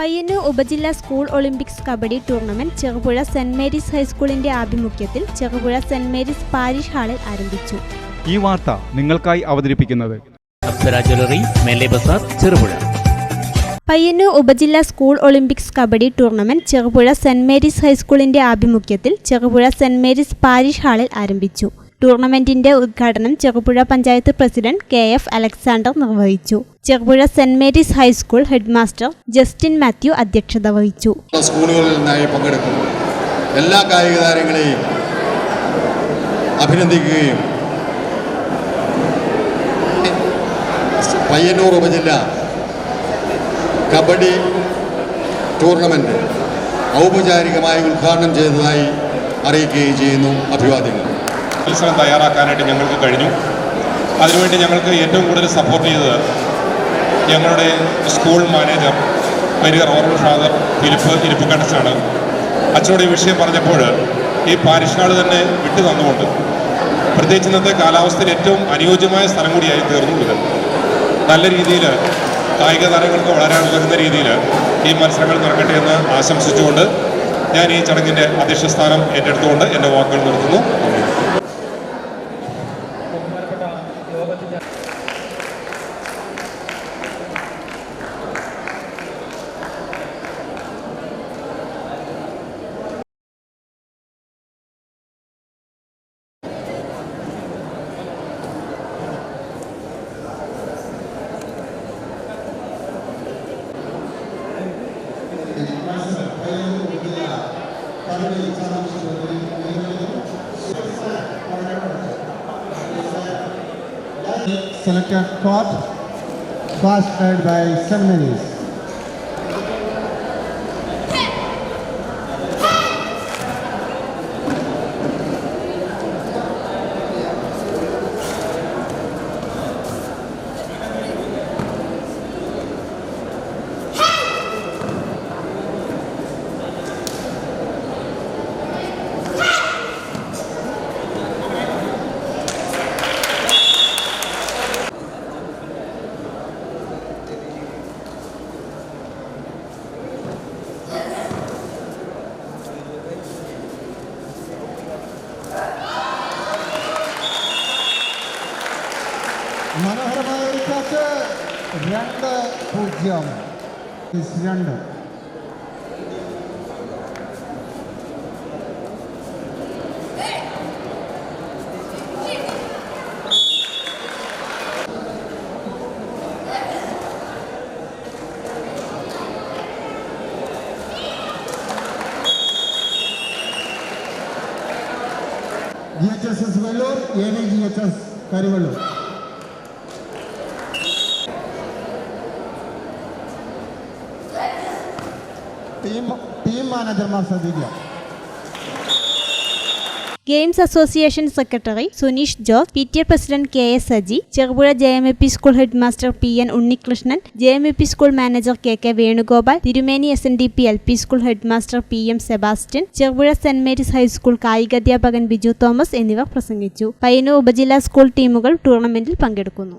പയ്യന്നൂർ ഉപജില്ലാ school Olympics kabaddi tournament Cherupuzha saint Mary's ഹൈസ്കൂളിന്റെ ആഭിമുഖ്യത്തിൽ ചെറുപുഴ സെന്റ് മേരീസ് പാരിഷ് ഹാളിൽ ആരംഭിച്ചു. ഈ വാർത്ത നിങ്ങൾക്കായി അവതരിപ്പിക്കുന്നത് അപ്സര ജ്വല്ലറി മേലെ ചെറുപുഴ. പയ്യന്നൂർ ഉപജില്ലാ school olympics kabaddi tournament Cherupuzha Saint Mary's ഹൈസ്കൂളിന്റെ ആഭിമുഖ്യത്തിൽ ചെറുപുഴ സെന്റ് മേരീസ് പാരിഷ് ഹാളിൽ ആരംഭിച്ചു. ടൂർണമെന്റിന്റെ ഉദ്ഘാടനം Cherupuzha panchayat president K F Alexander നിർവഹിച്ചു. Cherupuzha saint Mary's high school headmaster Justin Mathew അധ്യക്ഷത വഹിച്ചു. സ്കൂളുകളിൽ നിന്നായി എല്ലാ കായിക താരങ്ങളെയും അഭിനന്ദിക്കുകയും പയ്യന്നൂർ ഉപജില്ല കബഡി ടൂർണമെന്റ് ഔപചാരികമായി ഉദ്ഘാടനം ചെയ്തതായി അറിയിക്കുകയും ചെയ്യുന്നു അഭിവാദ്യങ്ങൾ. മത്സരം തയ്യാറാക്കാനായിട്ട് ഞങ്ങൾക്ക് കഴിഞ്ഞു. അതിനുവേണ്ടി ഞങ്ങൾക്ക് ഏറ്റവും കൂടുതൽ സപ്പോർട്ട് ചെയ്തത് ഞങ്ങളുടെ സ്കൂൾ മാനേജർ കരിയർ ഓർമ്മ ഫാദർ ഇരിപ്പ് ഇരിപ്പുകടച്ചാണ് അച്ഛനോട് ഈ വിഷയം പറഞ്ഞപ്പോൾ ഈ പാരിഷാട് തന്നെ വിട്ടു തന്നുകൊണ്ട് പ്രത്യേകിച്ച് ഇന്നത്തെ കാലാവസ്ഥയിൽ ഏറ്റവും അനുയോജ്യമായ സ്ഥലം കൂടിയായി തീർന്നു ഇത് നല്ല രീതിയിൽ കായിക താരങ്ങൾക്ക് വളരാൻ ഉതകുന്ന രീതിയിൽ ഈ മത്സരങ്ങൾ നടക്കട്ടെ എന്ന് ആശംസിച്ചുകൊണ്ട് ഞാൻ ഈ ചടങ്ങിന്റെ അധ്യക്ഷ സ്ഥാനം ഏറ്റെടുത്തുകൊണ്ട് എന്റെ വാക്കുകൾ നിർത്തുന്നു. ಬೇಲೂರು ಉದ್ಯಮ Selected court, fast by. മനോഹരമായ ഒരു കാറ്റ് രണ്ട് പൂജ്യം. രണ്ട്. G H S S Vellur A D G H S Karivellur team games association secretary Suneesh Jose P T A president K S Saji Cherupuzha J M A P school head master P N Unnikrishnan J M A P school manager K K Venugopal Thirumeni S N D P L P school head master P M Sebastian Cherupuzha Saint Mary's high school കായികാധ്യാപകൻ Biju Thomas എന്നിവർ പ്രസംഗിച്ചു. പയ്യന്നൂർ ഉപജില്ലാ school ടീമുകൾ ടൂർണമെന്റിൽ പങ്കെടുക്കുന്നു.